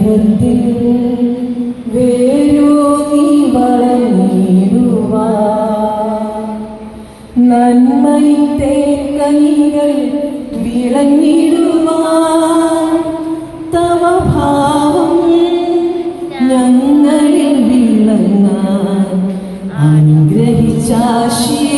സ്നേഹത്തിൽ വേരൂന്നി വളർന്നിടുവാൻ നന്മയിൽ തേങ്കനികൾ വിളഞ്ഞിടുവാ തവഭാവം ഞങ്ങളിൽ വിളങ്ങാൻ അനുഗ്രഹിച്ചാശീർവദിക്കേണമേ